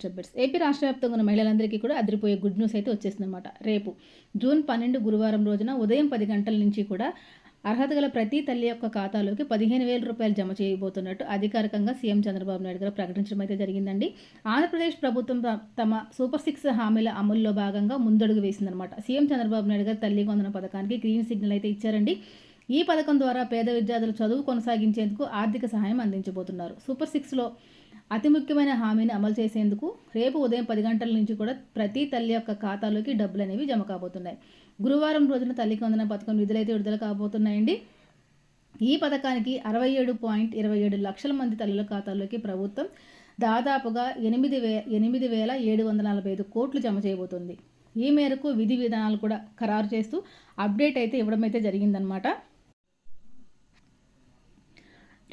Latest updates AP రాష్ట్ర వ్యాప్తంగా ఉన్న మహిళలందరికీ కూడా అదిరిపోయే గుడ్ న్యూస్ అయితే వచ్చేసిందన్నమాట. రేపు జూన్ పన్నెండు గురువారం రోజున ఉదయం పది గంటల నుంచి కూడా అర్హత గల ప్రతి తల్లి యొక్క ఖాతాలోకి పదిహేను వేల రూపాయలు జమ చేయబోతున్నట్టు అధికారికంగా సీఎం చంద్రబాబు నాయుడు గారు ప్రకటించడం అయితే జరిగిందండి. ఆంధ్రప్రదేశ్ ప్రభుత్వం తమ సూపర్ సిక్స్ హామీల అమలులో భాగంగా ముందడుగు వేసిందనమాట సీఎం చంద్రబాబు నాయుడు గారు తల్లి వందన పథకానికి గ్రీన్ సిగ్నల్ అయితే ఇచ్చారండి. ఈ పథకం ద్వారా పేద విద్యార్థులు చదువు కొనసాగించేందుకు ఆర్థిక సహాయం అందించబోతున్నారు. సూపర్ సిక్స్లో అతి ముఖ్యమైన హామీని అమలు చేసేందుకు రేపు ఉదయం పది గంటల నుంచి కూడా ప్రతి తల్లి యొక్క ఖాతాలోకి డబ్బులు అనేవి జమ కాబోతున్నాయి. గురువారం రోజున తల్లికి వందన పథకం నిధులైతే విడుదల కాబోతున్నాయండి. ఈ పథకానికి అరవై ఏడు పాయింట్ ఇరవై ఏడు లక్షల మంది తల్లుల ఖాతాల్లోకి ప్రభుత్వం దాదాపుగా ఎనిమిది వే ఎనిమిది వేల ఏడు వందల నలభై ఐదు కోట్లు జమ చేయబోతుంది. ఈ మేరకు విధి విధానాలు కూడా ఖరారు చేస్తూ అప్డేట్ అయితే ఇవ్వడం అయితే జరిగిందనమాట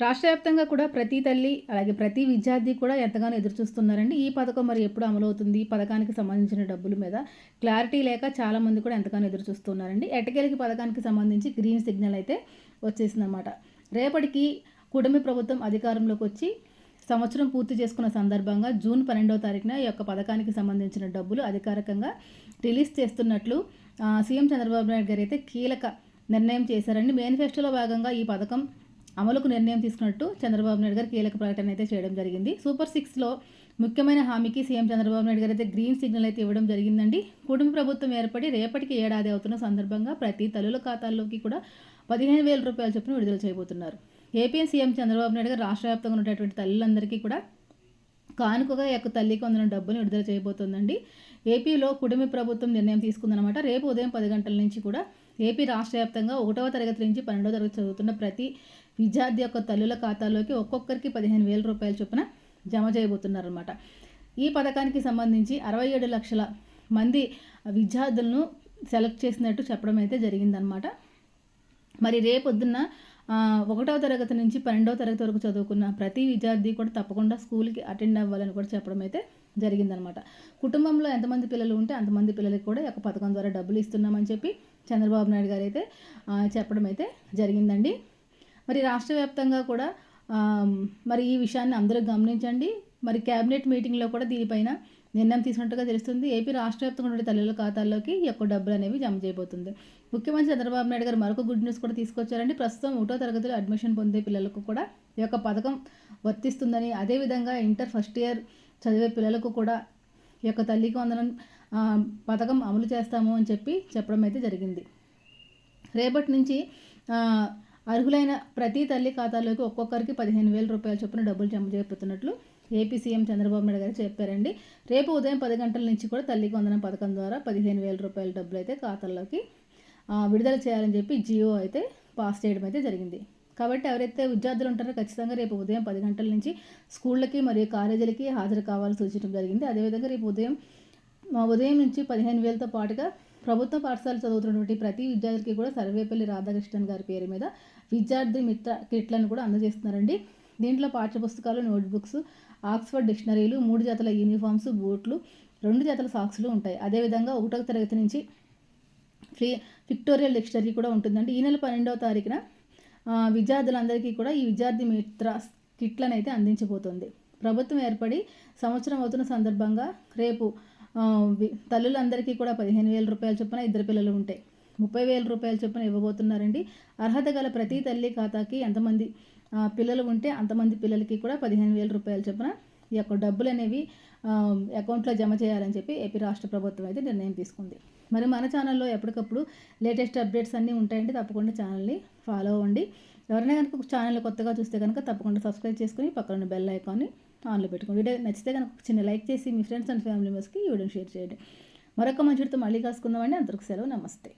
రాష్ట్ర వ్యాప్తంగా కూడా ప్రతి తల్లి అలాగే ప్రతి విద్యార్థి కూడా ఎంతగానో ఎదురు చూస్తున్నారండి. ఈ పథకం మరి ఎప్పుడు అమలవుతుంది? ఈ పథకానికి సంబంధించిన డబ్బుల మీద క్లారిటీ లేక చాలామంది కూడా ఎంతగానో ఎదురు చూస్తున్నారండి. ఎటకేలకి పథకానికి సంబంధించి గ్రీన్ సిగ్నల్ అయితే వచ్చేసిందనమాట రేపటికి కుటుంబ ప్రభుత్వం అధికారంలోకి వచ్చి సంవత్సరం పూర్తి చేసుకున్న సందర్భంగా జూన్ పన్నెండవ తారీఖున ఈ యొక్క పథకానికి సంబంధించిన డబ్బులు అధికారికంగా రిలీజ్ చేస్తున్నట్లు సీఎం చంద్రబాబు నాయుడు గారు అయితే కీలక నిర్ణయం చేశారండి. మేనిఫెస్టోలో భాగంగా ఈ పథకం అమలుకు నిర్ణయం తీసుకున్నట్టు చంద్రబాబు నాయుడు గారు కీలక ప్రకటన అయితే చేయడం జరిగింది. సూపర్ సిక్స్లో ముఖ్యమైన హామీకి సీఎం చంద్రబాబు నాయుడు గారు అయితే గ్రీన్ సిగ్నల్ అయితే ఇవ్వడం జరిగిందండి. కుటుంబ ప్రభుత్వం ఏర్పడి రేపటికి ఏడాది అవుతున్న సందర్భంగా ప్రతి తల్లుల ఖాతాల్లోకి కూడా పదిహేను వేల రూపాయల చొప్పున విడుదల చేయబోతున్నారు. ఏపీ సీఎం చంద్రబాబు నాయుడు గారు రాష్ట్ర వ్యాప్తంగా ఉన్నటువంటి తల్లులందరికీ కూడా కానుకగా యొక్క తల్లికి వందన డబ్బును విడుదల చేయబోతోందండి. ఏపీలో కుటుంబ ప్రభుత్వం నిర్ణయం తీసుకుందనమాట రేపు ఉదయం పది గంటల నుంచి కూడా ఏపీ రాష్ట్ర వ్యాప్తంగా ఒకటవ తరగతి నుంచి పన్నెండవ తరగతి చదువుతున్న ప్రతి విద్యార్థి యొక్క తల్లుల ఖాతాలోకి ఒక్కొక్కరికి పదిహేను వేల రూపాయల చొప్పున జమ చేయబోతున్నారనమాట ఈ పథకానికి సంబంధించి అరవై ఏడు లక్షల మంది విద్యార్థులను సెలెక్ట్ చేసినట్టు చెప్పడం అయితే జరిగిందనమాట మరి రేపొద్దున్న ఒకటవ తరగతి నుంచి పన్నెండవ తరగతి వరకు చదువుకున్న ప్రతి విద్యార్థి కూడా తప్పకుండా స్కూల్కి అటెండ్ అవ్వాలని కూడా చెప్పడం అయితే జరిగిందనమాట కుటుంబంలో ఎంతమంది పిల్లలు ఉంటే అంతమంది పిల్లలకి కూడా ఒక పథకం ద్వారా డబ్బులు ఇస్తున్నామని చెప్పి చంద్రబాబు నాయుడు గారు అయితే చెప్పడం అయితే జరిగిందండి. మరి రాష్ట్ర వ్యాప్తంగా కూడా మరి ఈ విషయాన్ని అందరూ గమనించండి. మరి క్యాబినెట్ మీటింగ్లో కూడా దీనిపైన నిర్ణయం తీసుకున్నట్టుగా తెలుస్తుంది. ఏపీ రాష్ట్ర వ్యాప్తంగా ఉండే తల్లుల ఖాతాల్లోకి ఈ యొక్క డబ్బులు అనేవి జమ చేయబోతుంది. ముఖ్యమంత్రి చంద్రబాబు నాయుడు గారు మరొక గుడ్ న్యూస్ కూడా తీసుకొచ్చారండి. ప్రస్తుతం ఒకటో తరగతిలో అడ్మిషన్ పొందే పిల్లలకు కూడా ఈ యొక్క పథకం వర్తిస్తుందని అదేవిధంగా ఇంటర్ ఫస్ట్ ఇయర్ చదివే పిల్లలకు కూడా ఈ యొక్క తల్లికి వందనం పథకం అమలు చేస్తాము అని చెప్పి చెప్పడం అయితే జరిగింది. రేపటి నుంచి అర్హులైన ప్రతి తల్లి ఖాతాలోకి ఒక్కొక్కరికి పదిహేను వేల రూపాయల చొప్పున డబ్బులు జమ చేయబోతున్నట్లు ఏపీ సీఎం చంద్రబాబు నాయుడు గారు చెప్పారండి. రేపు ఉదయం పది గంటల నుంచి కూడా తల్లికి వందనం పథకం ద్వారా పదిహేను వేల రూపాయల డబ్బులు అయితే ఖాతాల్లోకి విడుదల చేయాలని చెప్పి జియో అయితే పాస్ చేయడం అయితే జరిగింది. కాబట్టి ఎవరైతే విద్యార్థులు ఉంటారో ఖచ్చితంగా రేపు ఉదయం పది గంటల నుంచి స్కూళ్ళకి మరియు కాలేజీలకి హాజరు కావాలని సూచించడం జరిగింది. అదేవిధంగా రేపు ఉదయం ఉదయం నుంచి పదిహేను వేలతో పాటుగా ప్రభుత్వ పాఠశాల చదువుతున్నటువంటి ప్రతి విద్యార్థికి కూడా సర్వేపల్లి రాధాకృష్ణన్ గారి పేరు మీద విద్యార్థి మిత్ర కిట్లను కూడా అందజేస్తున్నారండి. దీంట్లో పాఠ్యపుస్తకాలు నోట్బుక్స్ ఆక్స్ఫర్డ్ డిక్షనరీలు మూడు జతల యూనిఫామ్స్ బూట్లు రెండు జతల సాక్స్లు ఉంటాయి. అదేవిధంగా ఒకటో తరగతి నుంచి ఫ్రీ విక్టోరియల్ డిక్షనరీ కూడా ఉంటుందండి. ఈ నెల పన్నెండవ తారీఖున విద్యార్థులందరికీ కూడా ఈ విద్యార్థి మిత్ర కిట్లను అయితే అందించబోతుంది. ప్రభుత్వం ఏర్పడి సంవత్సరం అవుతున్న సందర్భంగా రేపు తల్లులందరికీ కూడా పదిహేను వేల రూపాయల చొప్పున ఇద్దరు పిల్లలు ఉంటాయి. ముప్పై వేల రూపాయల చొప్పున ఇవ్వబోతున్నారండి. అర్హత గల ప్రతి తల్లి ఖాతాకి ఎంతమంది పిల్లలు ఉంటే అంతమంది పిల్లలకి కూడా పదిహేను వేల రూపాయల చొప్పున ఈ యొక్క డబ్బులు అనేవి అకౌంట్లో జమ చేయాలని చెప్పి ఏపీ రాష్ట్ర ప్రభుత్వం అయితే నిర్ణయం తీసుకుంది. మరి మన ఛానల్లో ఎప్పటికప్పుడు లేటెస్ట్ అప్డేట్స్ అన్నీ ఉంటాయండి. తప్పకుండా ఛానల్ని ఫాలో అవ్వండి. ఎవరైనా కనుక ఛానల్ కొత్తగా చూస్తే కనుక తప్పకుండా సబ్స్క్రైబ్ చేసుకుని పక్కన బెల్ ఐకాన్ని ఆన్లో పెట్టుకోండి. వీడియో నచ్చితే కనుక చిన్న లైక్ చేసి మీ ఫ్రెండ్స్ అండ్ ఫ్యామిలీ మెంబర్స్కి ఈ వీడియోని షేర్ చేయండి. మరొక మంచితో మళ్ళీ కాసుకుందామండి అందరికి సెలవు. నమస్తే.